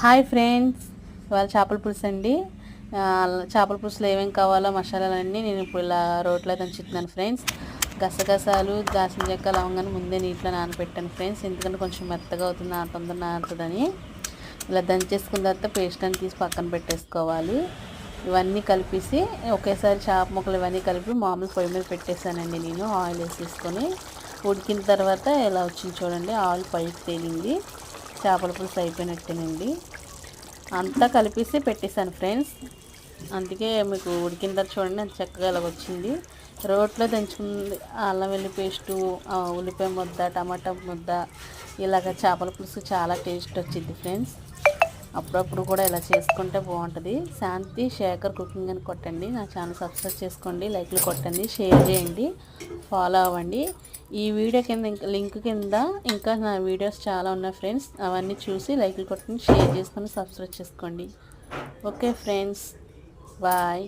Hi friends ఇవాళ చేపల పులుసు అండి. చేపల పులుసులో ఏమేమి కావాలో మసాలాలన్నీ నేను ఇప్పుడు ఇలా రోట్లో దంచుతున్నాను ఫ్రెండ్స్. గసగసాలు దాచిన చెక్క లవంగాన్ని ముందే నీటిలో నానబెట్టాను ఫ్రెండ్స్. ఎందుకంటే కొంచెం మెత్తగా అవుతుంది నా తొందర ఇలా దంచేసుకున్న తర్వాత పేస్ట్ అని తీసి పక్కన పెట్టేసుకోవాలి. ఇవన్నీ కలిపేసి ఒకేసారి చేప ముక్కలు ఇవన్నీ కలిపి మామూలు పొయ్యి మీద పెట్టేశానండి నేను ఆయిల్ వేసేసుకొని. ఉడికిన తర్వాత ఇలా వచ్చింది చూడండి ఆయిల్ పైకి తేలింది. చేపల పులుసు అయిపోయినట్టేనండి. అంతా కలిపేసి పెట్టేశాను ఫ్రెండ్స్. అందుకే మీకు ఉడికిన తర్వాత చూడండి అంత చక్కగా ఇలా వచ్చింది. రోట్లో దంచుకుంది అల్లం వెల్లి పేస్టు ఉల్లిపాయ ముద్ద టమాటా ముద్ద ఇలాగ చేపల పులుసు చాలా టేస్ట్ వచ్చింది ఫ్రెండ్స్. అప్పుడప్పుడు కూడా ఇలా చేసుకుంటే బాగుంటుంది. శాంతి శేఖర్ కుకింగ్ అని కొట్టండి. నా ఛానల్ సబ్స్క్రైబ్ చేసుకోండి లైక్లు కొట్టండి షేర్ చేయండి ఫాలో అవ్వండి. ఈ వీడియో కింద ఇంకా లింక్ కింద ఇంకా నా వీడియోస్ చాలా ఉన్నాయి ఫ్రెండ్స్. అవన్నీ చూసి లైక్లు కొట్టుకుని షేర్ చేసుకొని సబ్స్క్రైబ్ చేసుకోండి. Okay friends bye.